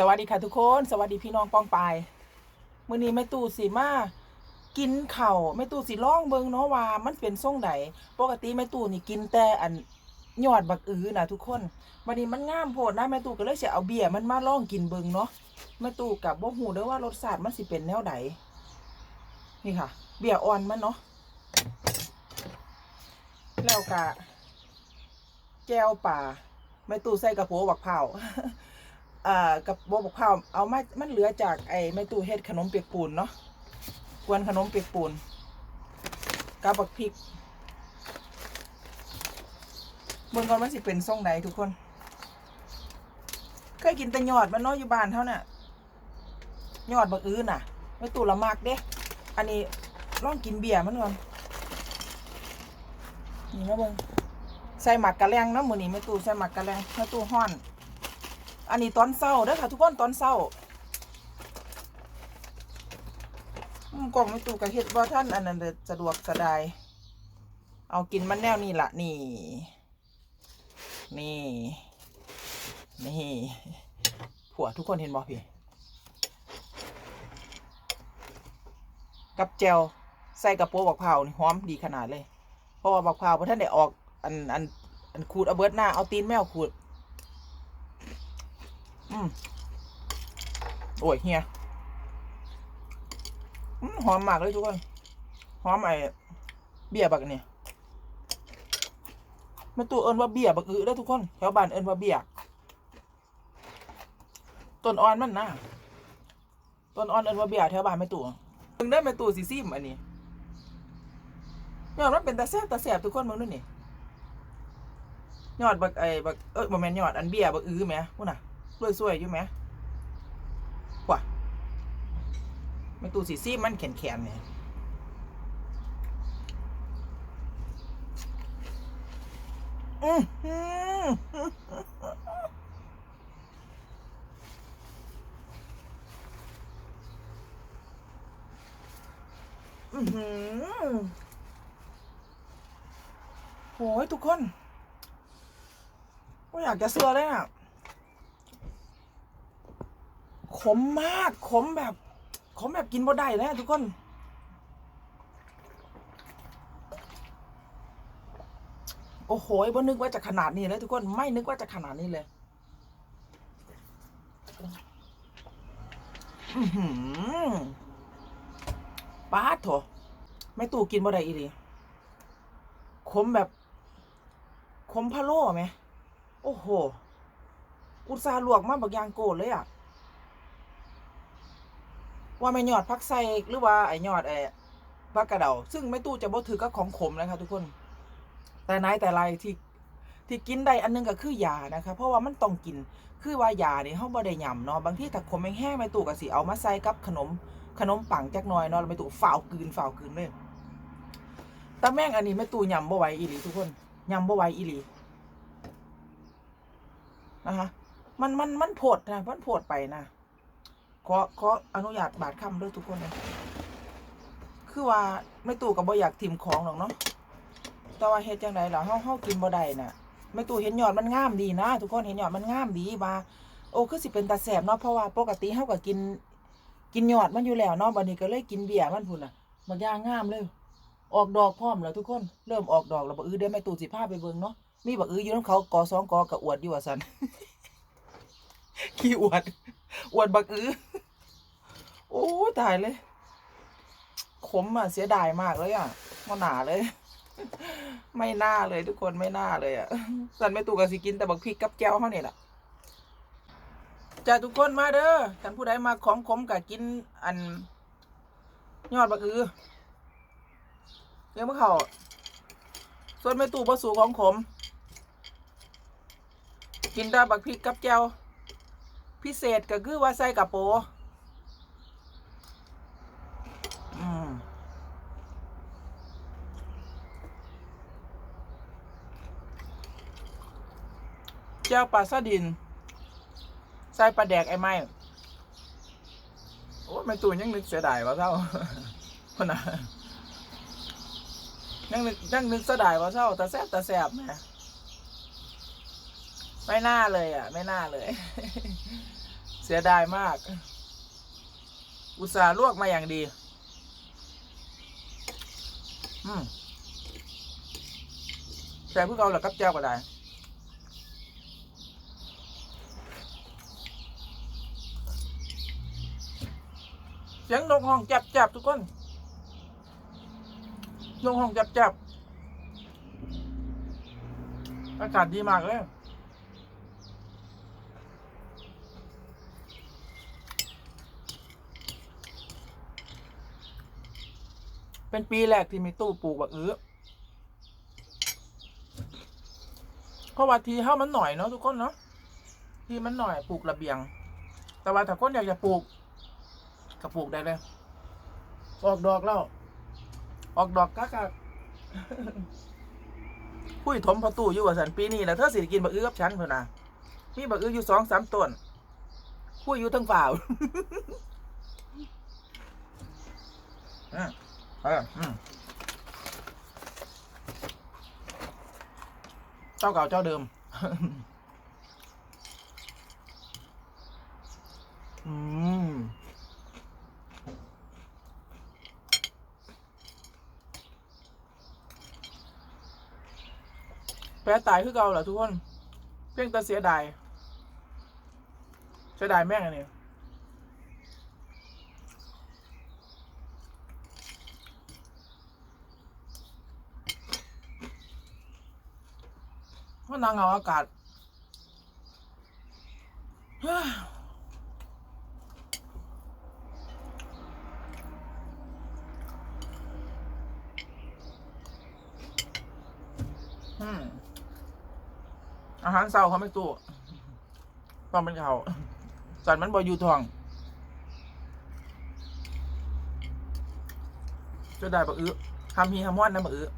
สวัสดีค่ะทุกคน สวัสดีพี่น้องป้องปายมื้อนี้แม่ตู่สิมากินเข้าแม่ตู่สิลองเบิงเนาะว่ามันเป็นทรงใดปกติแม่ตู่นี่กินแต่อันยอดบักอือนะทุกคนวันนี้มันงามโพดนะแม่ตู่ก็เลยสิเอาเบียร์มันมาล่องกินเบิงเนาะแม่ตู่กับบ่ฮู้เด้อว่ารสชาติมันสิเป็นแนวใดนี่ค่ะ เบียร์อ่อนมันเนาะแล้วก็แก้วป่าแม่ตู่ใส่กระโปงบักเผา อ่ากับโบบอกข้าวเอามามันเหลือจากไอ้แม่ตู้เฮ็ดขนมเปียกปูนเนาะกวนขนมเปียกปูนกับบักพริกเบิ่งก่อนมันสิเป็นทรงไหนทุกคน เคยกินแต่ยอดมันเนาะอยู่บ้านเท่าน่ะยอดบักอื้อน่ะแม่ตู้ละมากเด้อันนี้ลองกินเบียร์มันก่อนนี่มาเบิ่งใส่หมักกะแลงเนาะมือนี้แม่ตู้ใส่หมักกะแลงแม่ตู้ฮ้อน อันนี้ตอนเศร้าเด้อค่ะทุกคนตอนเศร้ากล่องไม่ตูกระเฮ็ดว่าท่านอันนั้นสะดวกสะดาย เอากินมันแนวนี้ละนี่ นี่ นี่ผัวทุกคนเห็นบ่พี่ กับแจวใส่กระโปรงบักเผานี่หอมดีขนาดเลย เพราะว่าบักเผาวพอท่านได้ออกอันอันอันขูดเอาเบิดหน้าเอาตีนแมวขูด อืมโอ้ยเฮียอืมหอมมากเลยทุกคนหอมไอ้เบียบักเนี่ยมันตัวเอิญว่าเบียบักอือแล้วทุกคนแถวบ้านเอิญว่าเบียต้นอ่อนมันนะต้นอ่อนเอิญว่าเบียแถวบ้านไม่ตัวมึงได้ไม่ตัวสีซิมอันนี้ยอดมันเป็นตาแซ่บตาแซ่บทุกคนมึงด้วยนี่ยอดบักไอ้บักเอ้ยบ่แม่นยอดอันเบียบักอือแหมพูดน่ะ รวยสวยอยู่ไหมว่ะไม่ตูสีซีมันแข็งแข็งเนี่ยอือหืออือหือโหยทุกคน ก็อยากจะเสือเลยอะ ขมมากขมแบบ ขมแบบกินบ่ได้นะทุกคน โอ้โหบ่นึกว่าจะขนาดนี้เลยทุกคนไม่นึกว่าจะขนาดนี้เลยอือหือป้าดโถไม่ตู่กินบ่ได้อีหลีขมแบบ ขมพะโล้ไหม โอ้โห อุตส่าห์ลวกมาบักยางโกรเลยอะ ว่าไม่ยอดพักไส้หรือว่าไอ้ยอดไอ้พักกระเดาซึ่งไม่ตู้จะบ่ถือกับของขมนะคะทุกคน แต่ไหนแต่ไรที่ที่กินได้อันหนึงก็คือยานะคะ เพราะว่ามันต้องกินคือว่ายาเนี่ยเขาบ่ได้ยำเนาะบางที่ถ้าขมแห้งๆไม่ตู้ก็สิเอามาใส่กับขนมขนมปังจักหน่อยเนาะแล้วไม่ตู้ฝ่าวกลืนฝ่าวกลืนเลยแต่แม่งอันนี้ไม่ตู้ยำบ่ไหวอีหลีทุกคนยำบ่ไหวอีหลีนะคะมันมันมันโผดนะมันโผดไปนะ ขอขออนุญาตบาดคำด้วยทุกคนเลยคือว่าไม่ตู่กับบ่อยากทิมของหรอกเนาะแต่ว่าเฮ็ดจังไดล่ะเฮาเฮากินบ่ได้น่ะไม่ตู่เห็นยอดมันงามดีนะ ทุกคนเห็นยอดมันงามดีว่าโอ้คือสิเป็นตาแสบเนาะเพราะว่าปกติเฮาก็กิน กินยอดมันอยู่แล้วเนาะบัดนี้ก็เลยกินเบียร์มันพุ่นน่ะบางอย่างงามเลย ออกดอกพร้อมแล้วทุกคนเริ่มออกดอกแล้วบ่อือเดี๋ยวแม่ตู่สิพาไปเบิ่งเนาะมีบ่อืออยู่นำเขากอสองกอกะอวดอยู่ว่าซั่นขี้อวด อวดบักอื้อโอ้ตายเลย ขมอะ เสียดายมากเลยอะมาหนาเลย ไม่น่าเลยทุกคนไม่น่าเลยอะ สันไม่ตูกับสิกินแต่บักพริกกับแก้วเขาเนี่ยแหละจ้าทุกคนมาเด้อท่านผู้ใดมาของขมกับกินอัน ยอดบักอือเรียกว่าเขาส่วนไม่ตูบ่สูของขม กินแต่บักพริกกับแก้ว พิเศษก็คือว่าใส่กระโปอืมเจ้าปลาซาดิน ใส่ปลาแดกไอ้ไม้โอ้ไม่ตูนยังนึกเสียดายว่าเท่าคนน่ะยังนึกยังนึกเสียดายว่าเท่าแต่แซบแต่แซบแหมไม่น่าเลยอะ ไม่น่าเลย เสียดายมาก อุตส่าห์ลวกมาอย่างดี อืมแต่พวกเราเหรอกับเจ้าก็ได้เสียงนกห้องจับจับทุกคนนกห้องจับจับอากาศดีมากเลย เป็นปีแรกที่มีตู้ปลูกบักอื้อเพราะว่าทีเฮ้ามันหน่อยเนาะทุกคนเนาะทีมันหน่อยปลูกระเบียง แต่ว่าถ้าคนอยากจะปลูกก็ปลูกได้เลยออกดอกแล้วออกดอกกักกักคุยถมพอตู้อยู่ว่าสันปีนี้แล้วเธอสิกินบักอื้อกับฉันเพื่อนนะมีบักอื้ออยู่สองสามต้นคุยอยู่ทั้งฝ่าวอืม เออเจ้าเก่าเจ้าเดิม อืมแปรตายคือเก่าเหรอทุกคน เพียงแต่เสียดาย เสียดายแม่งอันนี้ เพราะนางเอาอากาศอืมอาหารเศร้าเขาไม่ตู้ต้องเป็นเขาสันมันบอยูทองจะได้บะอื้อทำฮีทำว่านนะบะอื้อ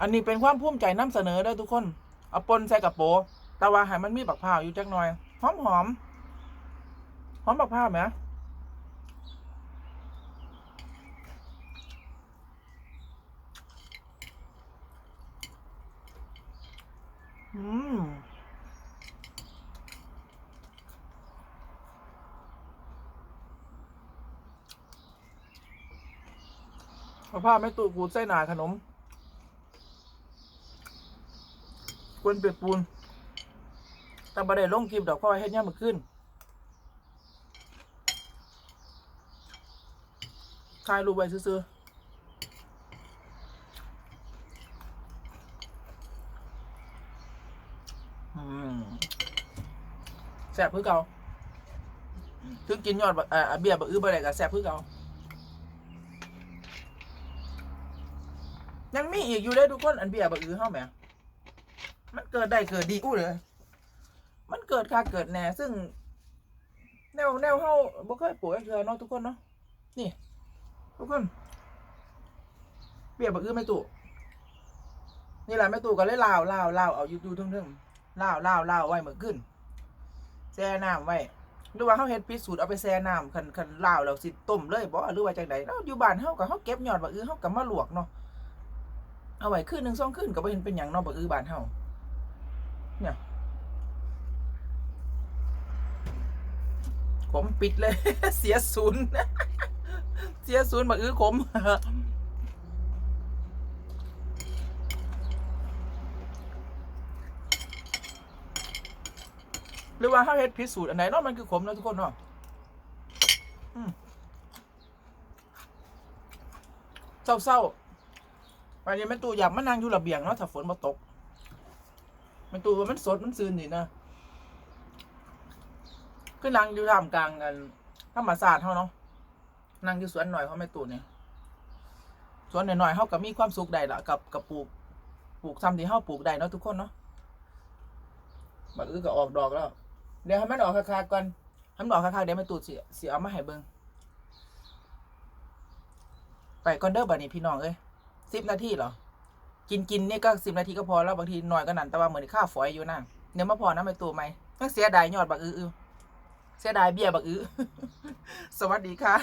อันนี้เป็นความภูมิใจนำเสนอได้ทุกคน เอาปนใส่กระโปรงแต่ว่าให้มันมีบักพร้าวอยู่จักหน่อย หอมหอมหอมบักพร้าวไหมอืมเอาผ้าไม่ตูกูดไส้หนาขนม กวนเปียกปูนแต่บัได้ลงคลิปดอกเพราะว่าเฮ็ดย่ามมาขึ้นถ่ายรูปไว้ซื้อๆแซ่บคือเก่าถึงกินยอดบักเอ่อเบียร์บักอื้อบ่ได้ก็แซ่บคือเก่ายังมีอีกอยู่เลยทุกคนอันเบียร์บักอื้อเฮาแหม มันเกิดได้เกิดดีอู้เลยมันเกิดค่าเกิดแหน่ ซึ่ง แนวแนวเฮาบ่เคยปลูกเทื่อเนาะทุกคนเนาะนี่ ทุกคนเบียร์บักอื้อไม่ตู่นี่แหละไม่ตู่ก็เลยลาวลาวลาวเอาอยู่อยู่เทึ่งๆลาวลาวลาวไว้เมื่อคืนแช่น้ำไว้หรือว่าเฮาเฮ็ดพิสูจน์เอาไปแช่น้ำคันคันลาวแล้วสิต้มเลยบ่หรือว่าจังไดเนาะอยู่บ้านเฮาก็เฮาเก็บยอดบักอื้อเฮาก็มาลวกเนาะเอาไว้คืนหนึ่งสองคืนก็บ่เห็นเป็นหยังเนาะบักอื้อบ้านเฮา เนี่ยขมปิดเลย เสียศูนย์เสียศูนย์บักอื้อขมหรือว่าเขาเฮ็ดพิสูจน์อันไหนเนาะมันคือขมเนาะทุกคนเนาะเศร้าๆวันนี้แม่ตู่อยากมานั่งอยู่ระเบียงเนาะถ้าฝนมาตก แม่ตูว่ามันสดมันซื่นนี่นะคือนั่งอยู่ท่ามกลางกันธรรมศาสตร์เฮาเนาะนั่งอยู่สวนหน่อยเขาแม่ตูเนี่ยสวนหน่อยๆเฮาก็มีความสุขได้ละกับกับปลูกปลูกซ้ำที่เฮาปลูกได้เนาะทุกคนเนาะบักอื้อก็ออกดอกแล้ว เดี๋ยวให้มันออกคาๆก่อนให้มันออกคาๆเดี๋ยวแม่ตู่สิสิเอามาให้เบิ่งไปก่อนเด้อบัดนี้พี่น้องเอ้ยสิบนาทีเหรอ กินกินนี่ก็สิบนาทีก็พอแล้วบางทีหน่อยก็นั่นแต่ว่าเหมือนข้าวฝอยอยู่นะเนื้อมาพอนะไม่ตัวไหมยังเสียดายยอดบักอื้อเสียดายเบี้ยบักอื้อสวัสดีค่ะ